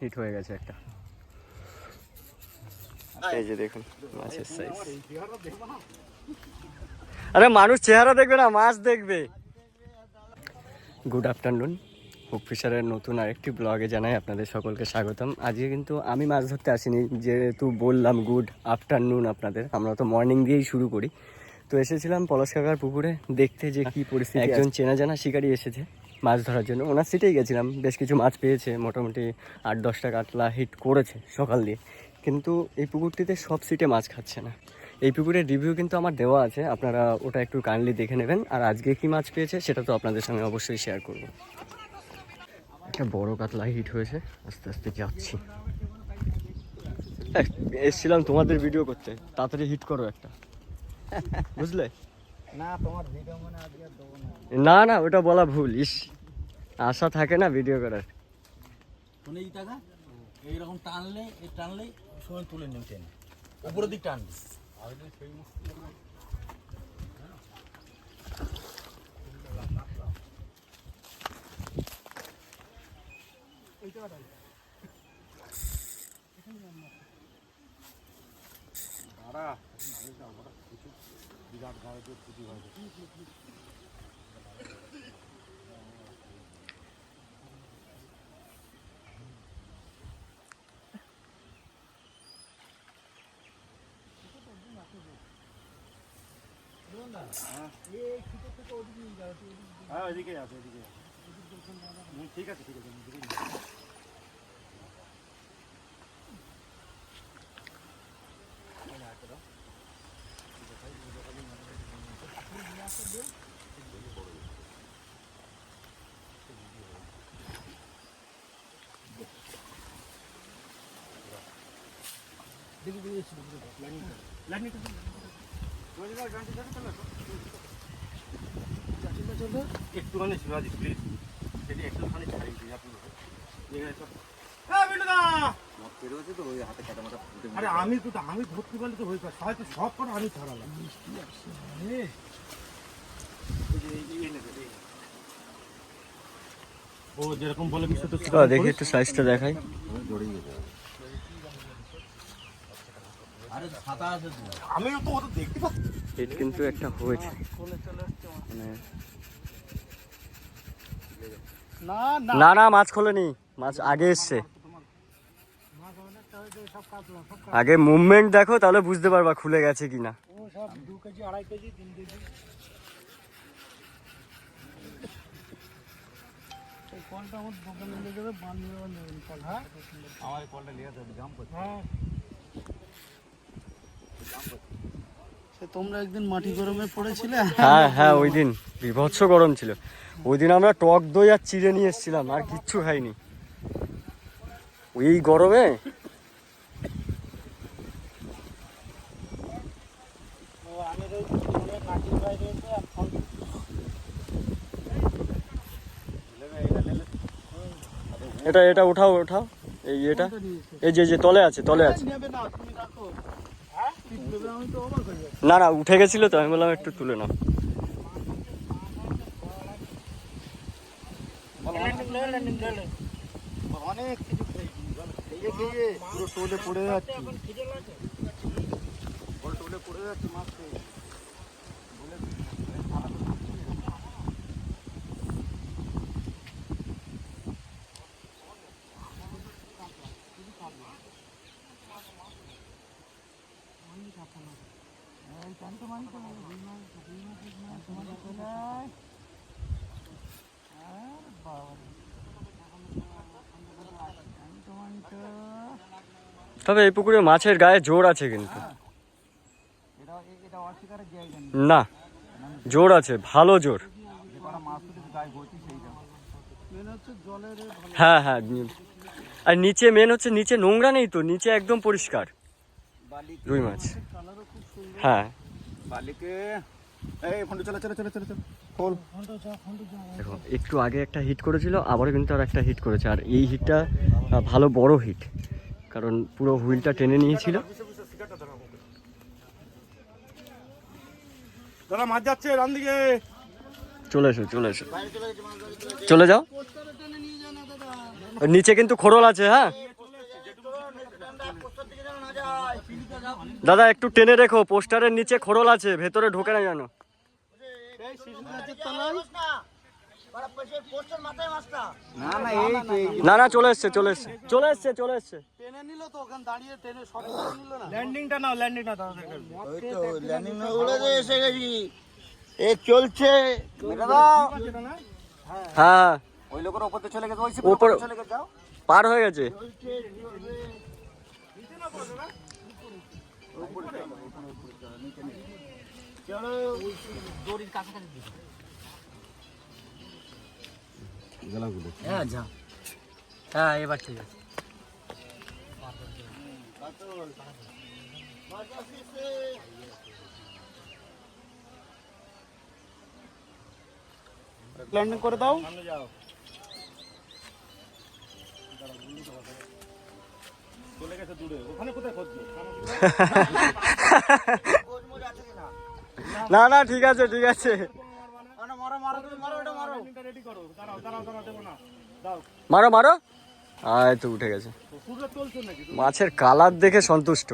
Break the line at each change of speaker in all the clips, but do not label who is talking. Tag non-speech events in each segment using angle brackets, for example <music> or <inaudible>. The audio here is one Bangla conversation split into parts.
হিট হয়ে গেছে একটা। এই যে দেখুন মাছের সাইজ আরে মানুষ চেহারা দেখবে না মাছ দেখবে। গুড আফটারনুন হুক ফিশারের নতুন আরেকটি ব্লগে জানাই আপনাদের সকলকে স্বাগতম। আজকে কিন্তু আমি মাছ ধরতে আসিনি যেহেতু বললাম গুড আফটারনুন আপনাদের। আমরা তো মর্নিং দিয়েই শুরু করি। তো এসেছিলাম পলাশ কাকার পুকুরে দেখতে যে কি পরিস্থিতি একজন চেনা জানা শিকারি এসেছে। মাছ ধরার জন্য। ওনার সিটেই গেছিলাম। বেশ কিছু মাছ পেয়েছে মোটামুটি আট দশটা কাতলা হিট করেছে সকাল দিয়ে। কিন্তু এই পুকুরটিতে সব সিটে মাছ খাচ্ছে না। এই পুকুরের রিভিউ কিন্তু আমার দেওয়া আছে। আপনারা ওটা একটু কাইন্ডলি দেখে নেবেন। আর আজকে কি মাছ পেয়েছে সেটা তো আপনাদের সঙ্গে অবশ্যই শেয়ার করব। একটা বড় কাতলা হিট হয়েছে। আস্তে আস্তে যাচ্ছি। এহ, এসছিলাম তোমাদের ভিডিও করতে। তাড়াতাড়ি হিট করো একটা। বুঝলে?
না তোমার ভিডিও মনে না
না ওটা বলা ভুল। ইস। আশা থাকে না ভিডিও করার।
শুনে এই টাকা এইরকম টানলে এই টানলে সময় তুলে নিউ টেনে। উপরের দিক টানবি হ্যাঁ। ওইদিকে আছে ওইদিকে ঠিক আছে ঠিক আছে একটুখানি শিবাজি প্লিজ সেটি একটুখানি দিই আপনি আরে আমি তো আমি ধরতে পারলে তো হয়ে পারে হয়তো সব করে আমি ছাড়ালাম। ও যেরকম বলে
দেখি একটু সাইজটা দেখাই।
আমিও তো ওটা দেখতে পাচ্ছি।
হিট কিন্তু একটা হয়েছে। মানে
না
না। মাছ খোলেনি। মাছ আগে এসছে। আগে মুভমেন্ট দেখো তাহলে বুঝতে পারবা খুলে গেছে কিনা।
কলটা আমার দোকানে নিয়ে যাবে বানিয়ে নেবেন কল হ্যাঁ? আমার কলটা নিয়ে যাবে জাম করছে হ্যাঁ। তোমরা একদিন মাটি গরমে পড়েছিলে?
হ্যাঁ হ্যাঁ ওই দিন। বিভৎস গরম ছিল। ওই দিন আমরা টক দই আর চিড়ে নিয়ে এসেছিলাম আর কিচ্ছু খাইনি। ওই গরমে এটা এটা উঠাও উঠাও। এই এটা এই যে যে তলে আছে তলে আছে।
না
না, উঠে গেছিল তো, আমি বললাম একটু তুলে নাও।
অনেক কিছু পুরো টোলে পড়ে যাচ্ছে। টোলে পড়ে যাচ্ছে মাছ
তবে এই পুকুরে মাছের গায়ে জোর আছে কিন্তু।
নেই।
না জোর আছে ভালো জোর।
মেন
হ্যাঁ হ্যাঁ আর নিচে মেন হচ্ছে নিচে নোংরা নেই তো নিচে একদম পরিষ্কার। রুই মাছ।
কালারও খুব সুন্দর।
হ্যাঁ।
বালিকে এই ফোনটা চলে চলে চলে চলে চলে খোল। ফোনটা যা ফোনটা যা।
দেখো একটু আগে একটা হিট করেছিল আবারও কিন্তু আর একটা হিট করেছে। আর এই হিটটা ভালো বড় হিট কারণ পুরো হুইলটা টেনে নিয়েছিল। চলে এসো চলে এসো। চলে যাও। নিচে কিন্তু খোরল আছে হ্যাঁ? দাদা একটু টেনে রেখো পোস্টারের নিচে খোরল আছে ভেতরে ঢোকে না জানো
না না এই
না না চলে এসছে চলে এসছে। চলে এসছে চলে এসছে।
ট্রেনে নিল তো ওখানে দাঁড়িয়ে সব নিল না। ল্যান্ডিংটা নাও ল্যান্ডিংটা দাও
ওই তো ল্যান্ডিং উড়ে তো এসে গেছি। এ চলছে।
হ্যাঁ।
ওই লোকের ওপর চলে গেছে ওই
ওপর
চলে গেছে যাও।
পার হয়ে গেছে।
হ্যাঁ যা।
হ্যাঁ এবার ঠিক আছে।
ল্যান্ডিং করে দাও। চলে গেছে দূরে। ওখানে কোথায় <laughs>
না না ঠিক আছে ঠিক আছে।
মারো মারো। তুমি মারো মারো
রেডি করো। দাঁড়াও দাঁড়াও দাঁড়াও দেবো না। দাও
মারো মারো। আয় তো উঠে গেছে। মাছের কালার দেখে সন্তুষ্ট।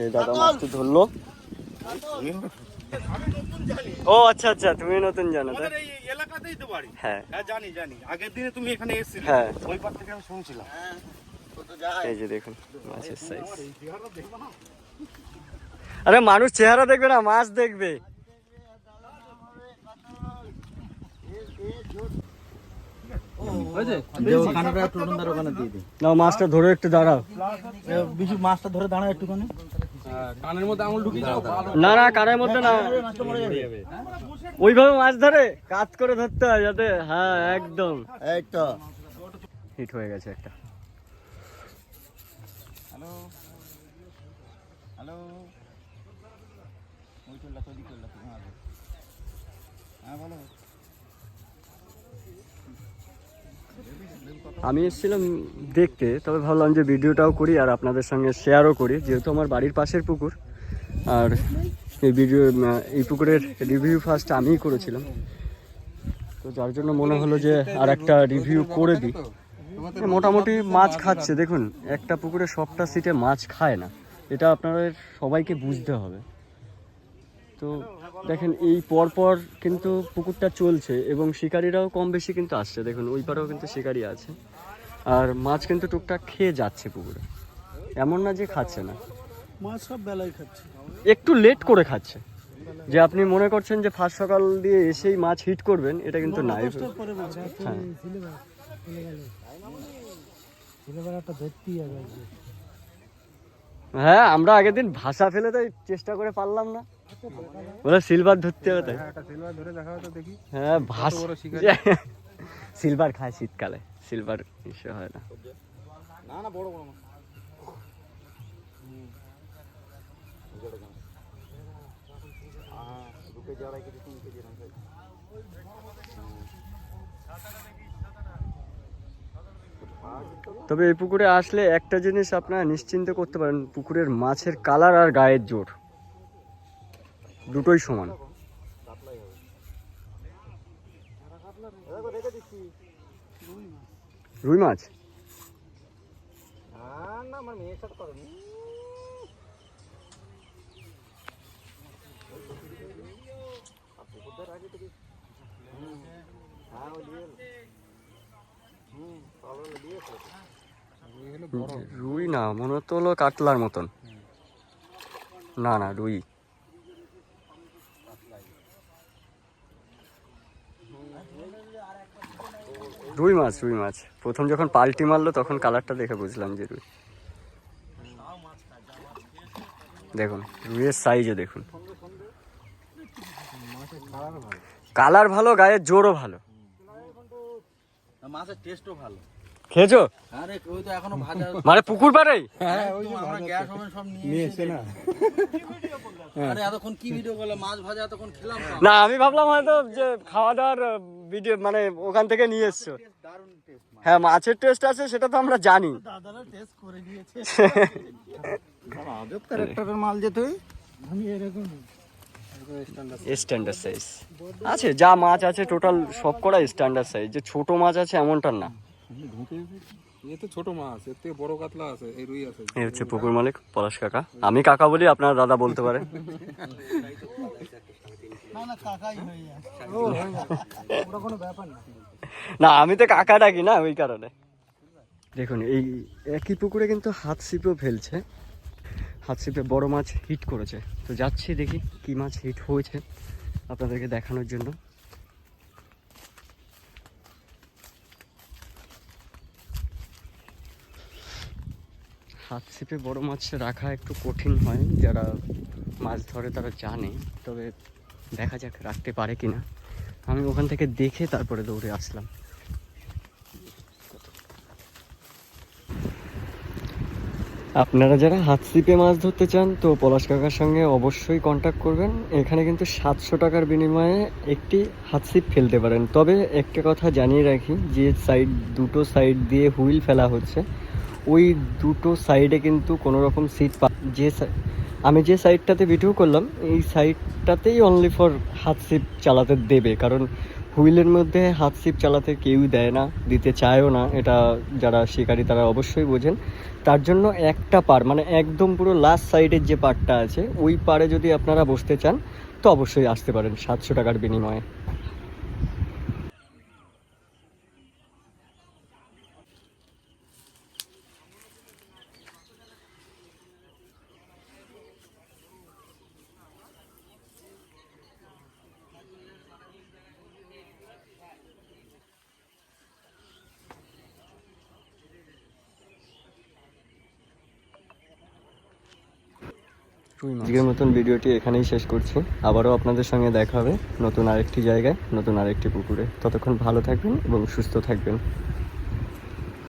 এই দাদা মাছটি ধরলো। ও আচ্ছা আচ্ছা তুমি নতুন জানো তাই?
এলাকাতেই তো বাড়ি।
হ্যাঁ।
হ্যাঁ জানি জানি। আগের দিনে তুমি এখানে এসেছিলে।
হ্যাঁ।
ওই পার থেকে আমি শুনছিলাম।
হ্যাঁ
এই যে দেখুন মাছের সাইজ আরে মানুষ চেহারা দেখবে না মাছ দেখবে। না মাছটা ধরে একটু দাঁড়াও।
বিশু মাছটা ধরে দাঁড়া একটুখানি।
না না কানের মধ্যে না। ওইভাবে মাছ ধরে? কাত করে ধরতে হয় যাতে। হ্যাঁ একদম।
এই তো।
হিট হয়ে গেছে একটা।
ওই চললা তো হ্যাঁ বলো।
আমি এসেছিলাম দেখতে, তবে ভাবলাম যে ভিডিওটাও করি আর আপনাদের সঙ্গে শেয়ারও করি, যেহেতু আমার বাড়ির পাশের পুকুর। আর এই ভিডিও এই পুকুরের রিভিউ ফার্স্ট আমিই করেছিলাম। তো যার জন্য মনে হলো যে আর একটা রিভিউ করে দিই। মোটামুটি মাছ খাচ্ছে, দেখুন, একটা পুকুরে সবটা সিটে মাছ খায় না। এটা আপনাদের সবাইকে বুঝতে হবে। তো দেখেন এই পরপর কিন্তু পুকুরটা চলছে এবং শিকারীরাও কম বেশি কিন্তু আসছে। দেখুন ওই পারেও কিন্তু শিকারি আছে। আর মাছ কিন্তু টুকটাক খেয়ে যাচ্ছে পুকুরে। এমন না যে খাচ্ছে না।
মাছ সব বেলায় খাচ্ছে।
একটু লেট করে খাচ্ছে। যে আপনি মনে করছেন যে ফার্স্ট সকাল দিয়ে এসেই মাছ হিট করবেন এটা কিন্তু নাই। হ্যাঁ। হ্যাঁ আমরা আগের দিন ভাষা ফেলে তাই চেষ্টা করে পারলাম না। বলে সিলভার ধরতে হবে তাই?
সিলভার ধরে দেখা তো দেখি।
হ্যাঁ ভাস সিলভার <laughs> খায় শীতকালে সিলভার ইস্যু হয় না।
না না বড় বড় মাছ।
তবে এই পুকুরে আসলে একটা জিনিস আপনারা নিশ্চিন্ত করতে পারেন পুকুরের মাছের কালার আর গায়ের জোর। দুটোই সমান। রুই মাছ? রুই না মনে হতো হলো কাতলার মতন। না না রুই। রুই মাছ রুই মাছ। প্রথম যখন পাল্টি মারলো, তখন কালারটা দেখে বুঝলাম যে রুই। দেখুন, রুইয়ের সাইজও দেখুন। কালার ভালো, গায়ের জোরও ভালো।
মাছের টেস্টও ভালো।
খেয়েছো?
আরে ওই তো এখনও ভাজা <laughs>
মানে পুকুর
নিয়ে এসে না। <laughs> আরে এতক্ষণ কি ভিডিও করলাম? মাছ ভাজা এতক্ষণ খেলাম না।
না আমি ভাবলাম হয়তো যে খাওয়া দাওয়ার ভিডিও মানে ওখান থেকে নিয়ে এসছো। হ্যাঁ মাছের টেস্ট আছে সেটা তো আমরা জানি। <laughs>
দাদারা টেস্ট করে নিয়েছে
আজব ক্যারেক্টারের মাল যে তুই।
স্ট্যান্ডার্ড সাইজ আছে যা মাছ আছে টোটাল সব করা স্ট্যান্ডার্ড সাইজ যে ছোট মাছ আছে এমনটা না।
এ তো ছোট মাছ এর থেকে বড় কাতলা আছে এই রুই আছে।
এই হচ্ছে পুকুর মালিক পলাশ কাকা। আমি কাকা বলি আপনার দাদা বলতে পারে।
না
আমি তো কাকা ডাকি না ওই কারণে। দেখুন এই একই পুকুরে কিন্তু হাত ছিপেও ফেলছে। হাত ছিপে বড় মাছ হিট করেছে। তো যাচ্ছি দেখি কি মাছ হিট হয়েছে আপনাদেরকে দেখানোর জন্য। হাত ছিপে বড় মাছ রাখা একটু কঠিন হয়, যারা মাছ ধরে তারা জানে, তবে দেখা যাক রাখতে পারে কিনা। আমি ওখান থেকে দেখে তারপরে দৌড়ে আসলাম। আপনারা যারা হাত ছিপে মাছ ধরতে চান, তো পলাশ কাকার সঙ্গে অবশ্যই কন্ট্যাক্ট করবেন। এখানে কিন্তু সাতশো টাকার বিনিময়ে একটি হাত ছিপ ফেলতে পারেন। তবে একটা কথা জানিয়ে রাখি, যে সাইড দুটো সাইড দিয়ে হুইল ফেলা হচ্ছে। ওই দুটো সাইডে কিন্তু কোনো রকম সিট পা যে আমি যে সাইডটাতে ভিডিও করলাম, এই সাইডটাতেই অনলি ফর হাত সিপ চালাতে দেবে। কারণ হুইলের মধ্যে হাত সিপ চালাতে কেউই দেয় না, দিতে চায়ও না। এটা যারা শিকারী তারা অবশ্যই বোঝেন। তার জন্য একটা পার মানে একদম পুরো লাস্ট সাইডের যে পারটা আছে, ওই পারে যদি আপনারা বসতে চান, তো অবশ্যই আসতে পারেন সাতশো টাকার বিনিময়ে। আজকের মতন ভিডিওটি এখানেই শেষ করছি। আবারও আপনাদের সঙ্গে দেখা হবে নতুন আরেকটি জায়গায়, নতুন আরেকটি পুকুরে। ততক্ষণ ভালো থাকবেন এবং সুস্থ থাকবেন।